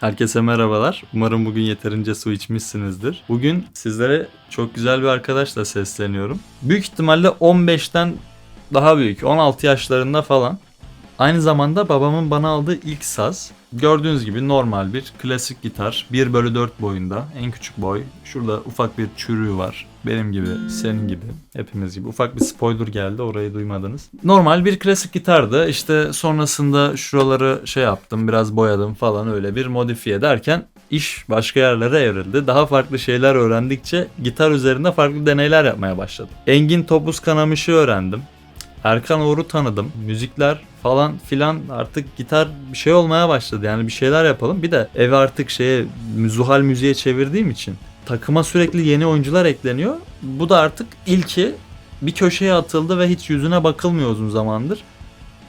Herkese merhabalar. Umarım bugün yeterince su içmişsinizdir. Bugün sizlere çok güzel bir arkadaşla sesleniyorum. Büyük ihtimalle 15'ten daha büyük, 16 yaşlarında falan. Aynı zamanda babamın bana aldığı ilk saz. Gördüğünüz gibi normal bir klasik gitar. 1 bölü 4 boyunda. En küçük boy. Şurada ufak bir çürüğü var. Benim gibi, senin gibi, hepimiz gibi. Ufak bir spoiler geldi orayı duymadınız. Normal bir klasik gitardı. İşte sonrasında şuraları şey yaptım, biraz boyadım falan öyle bir modifiye derken iş başka yerlere evrildi. Daha farklı şeyler öğrendikçe gitar üzerinde farklı deneyler yapmaya başladım. Engin Topuz Kanamış'ı öğrendim. Erkan Oğur'u tanıdım. Müzikler falan filan artık gitar bir şey olmaya başladı. Yani bir şeyler yapalım. Bir de evi artık şeye müzuhal müziğe çevirdiğim için takıma sürekli yeni oyuncular ekleniyor. Bu da artık ilki bir köşeye atıldı ve hiç yüzüne bakılmıyor uzun zamandır.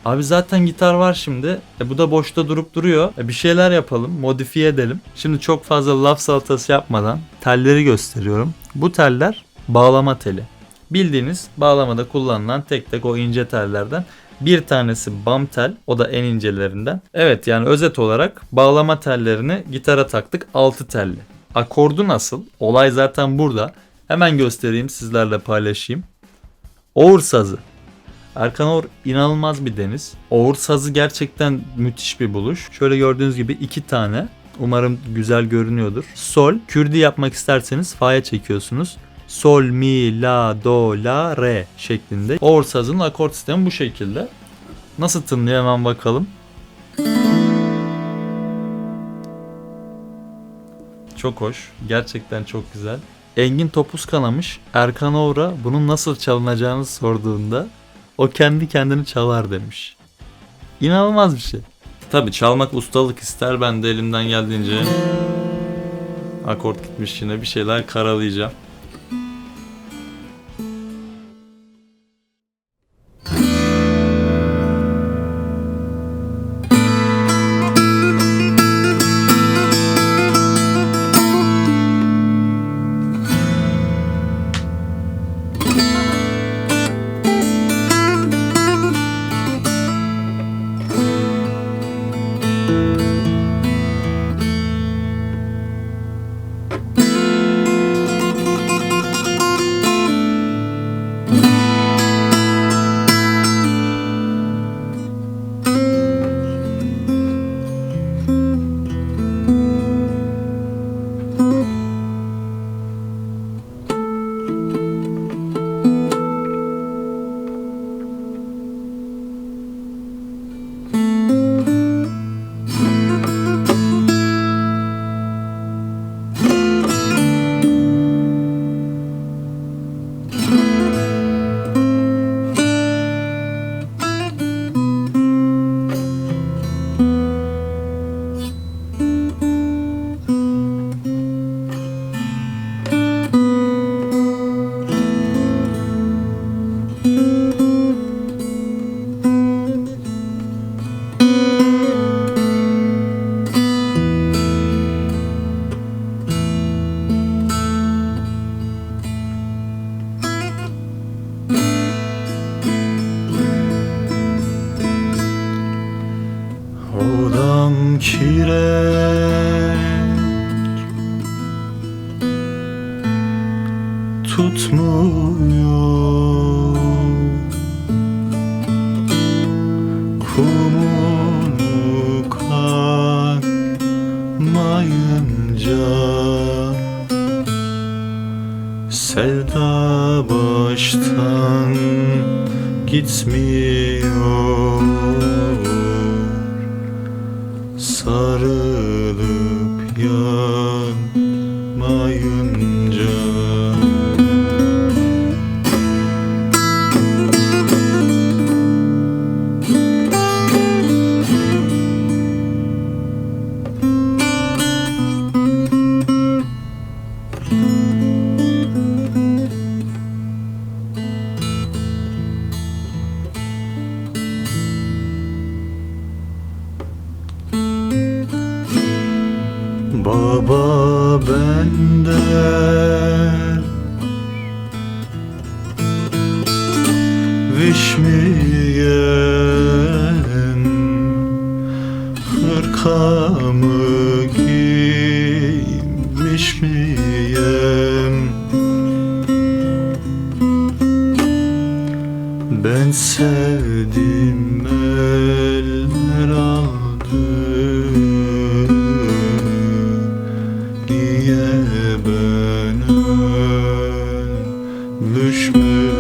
Abi zaten gitar var şimdi. E bu da boşta durup duruyor. E bir şeyler yapalım, modifiye edelim. Şimdi çok fazla laf salatası yapmadan telleri gösteriyorum. Bu teller bağlama teli. Bildiğiniz bağlamada kullanılan tek tek o ince tellerden bir tanesi bam tel o da en incelerinden. Evet yani özet olarak bağlama tellerini gitara taktık 6 telli. Akordu nasıl? Olay zaten burada. Hemen göstereyim sizlerle paylaşayım. Oğur sazı. Erkan Oğur inanılmaz bir deniz. Oğur sazı gerçekten müthiş bir buluş. Şöyle gördüğünüz gibi iki tane. Umarım güzel görünüyordur. Sol, kürdi yapmak isterseniz fa'ya çekiyorsunuz. Sol, mi, la, do, la, re şeklinde. Oğur sazının akort sistemi bu şekilde. Nasıl tınlıyor hemen bakalım. Çok hoş. Gerçekten çok güzel. Engin topuz kanamış. Erkan Oğur'a bunun nasıl çalınacağını sorduğunda o kendi kendini çalar demiş. İnanılmaz bir şey. Tabi çalmak ustalık ister. Ben de elimden geldiğince akort gitmiş yine bir şeyler karalayacağım. Kireç tutmuyor Kumunu katmayınca Sevda baştan gitmiyor Baba benden Vişmiyen Hırka yakamı giymiş miyim? Ben sevdim eller ben düşmüş